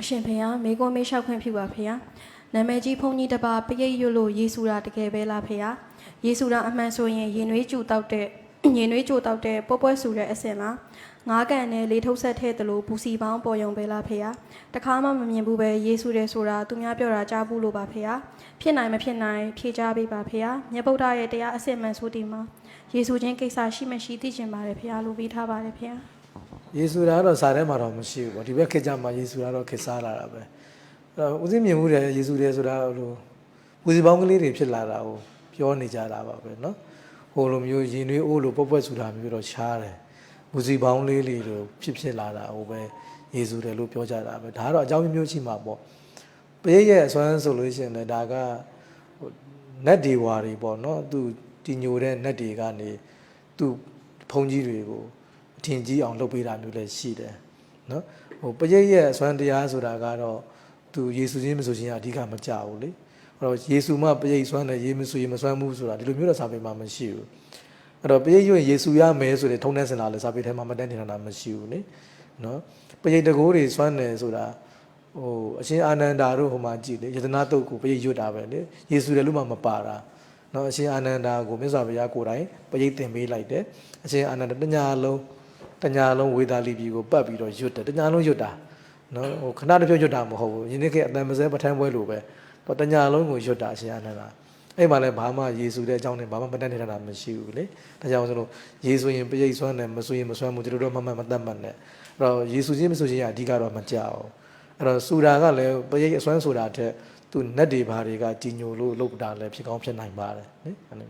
အရှင်ဖေဟာမေကွန်မေးလျှောက်ခွင့်ပြုပါဖေဟာနာမည်ကြီးဖုန်ကြီးတစ်ပါးပရိတ်ရွတ်လို့ယေဆူတာတကယ်ပဲလားဖေဟာယေဆူတာအမှန်ဆိုရင်ရင်နွေးကျူတောက်တဲ့ရင်နွေးကျူတောက်တဲ့ပွဲပွဲဆူတဲ့အစင်လားငါးကန်နဲ့လေထုတ်ဆက်ထဲသလိုဘူစီပေါင်းပေါ်ယုံပဲလားဖေဟာတခါမှမမြင်ဘူးပဲယေဆူတယ်ဆိုတာသူများပြောတာကြားဘူးလို့ပါဖေဟာဖြစ်နိုင်မဖြစ်နိုင်ဖြေချပေးပါဖေဟာမြတ်ဗုဒ္ဓရဲ့တရားအစစ်မှန်ဆိုဒီမှာယေဆူချင်းကိစ္စရှိမရှိသိချင်ပါတယ်ဖေဟာလို့ပြီးထားပါတယ်ဖေဟာ ယေရှုသားတော့စာထဲမှာတော့မရှိဘူးပေါ့ဒီဘက်ခေတ်ကြမှာယေရှုသားတော့ခေတ်စားလာတာပဲအဲ့တော့ဦးစင်းမြင်မှုတယ်ယေရှုတယ်ဆိုတာဟိုဦးစီပေါင်းကလေးတွေဖြစ်လာတာကိုပြောနေကြတာပါပဲเนาะဟိုလိုမျိုးရင်နွေးအိုးလိုပွက်ပွက်ဆိုတာမျိုးတော့ရှားတယ်ဦးစီပေါင်းလေးလေးလိုဖြစ်ဖြစ်လာတာဟိုပဲယေရှုတယ်လို့ပြောကြတာပဲဒါကတော့အကြောင်းမျိုးမျိုးရှိမှာပေါ့ပရိရဲ့အစွမ်းဆိုလို့ရှိရင်လည်းဒါကဟိုနတ်ဒီဝါတွေပေါ့เนาะသူတည်ညိုတဲ့နတ်တွေကနေသူဖုန်ကြီးတွေကို အထင်ကြီးအောင်လုပ်ပေးတာမျိုးလည်းရှိတယ်နော်ဟိုပရိတ်ရဲ့အစွမ်းတရားဆိုတာကတော့သူယေရှုချင်းမဆိုချင်းအဓိကမကြဘူးလေအဲ့တော့ယေရှုမှပရိတ်စွမ်းတယ်ယေမဆိုယေမစွမ်းဘူးဆိုတာဒီလိုမျိုးတော့စာပေမှာမရှိဘူးအဲ့တော့ပရိတ်ရွရင်ယေရှုရမယ်ဆိုတဲ့ထုံးတဲ့စင်လာလည်းစာပေထဲမှာမတန်းတင်တာမရှိဘူးလေနော်ပရိတ်တကိုးတွေစွမ်းတယ်ဆိုတာဟိုအရှင်အာနန္ဒာတို့ဟိုမှာကြည်လေယတနာတုတ်ကိုပရိတ်ရွတ်တာပဲလေယေရှုတယ်လို့မှမပါတာနော်အရှင်အာနန္ဒာကိုမြတ်စွာဘုရားကိုယ်တိုင်ပရိတ်သင်ပေးလိုက်တယ်အရှင်အာနန္ဒာတညာလုံး တညာလုံးဝေသာလီပြည်ကိုပတ်ပြီးတော့ရွတ်တယ်တညာလုံးရွတ်တာနော်ဟိုခဏတစ်ပြုတ်ရွတ်တာမဟုတ်ဘူးယနေ့ကအတန်မစဲပဋ္ဌာန်းပွဲလိုပဲတော့တညာလုံးကိုရွတ်တာအရှင်အာနန္ဒာအဲ့မှာလည်းဘာမှယေရှုတဲ့အကြောင်းနဲ့ဘာမှမတတ်နေတာမရှိဘူးလေဒါကြောင့်ဆိုလို့ယေရှုရင်ပရိတ်ဆွမ်းတယ်မဆိုရင်မဆွမ်းဘူးတို့တော့မှမှမတတ်မှတ်နဲ့အဲ့တော့ယေရှုချင်းမဆိုချင်းကအဓိကတော့မကြောက်အဲ့တော့စူတာကလည်းပရိတ်အစွမ်းဆိုတာတဲ့သူနတ်တွေဘာတွေကကြီးညိုလို့လောက်တာလည်းဖြစ်ကောင်းဖြစ်နိုင်ပါတယ်နိအဲ့လို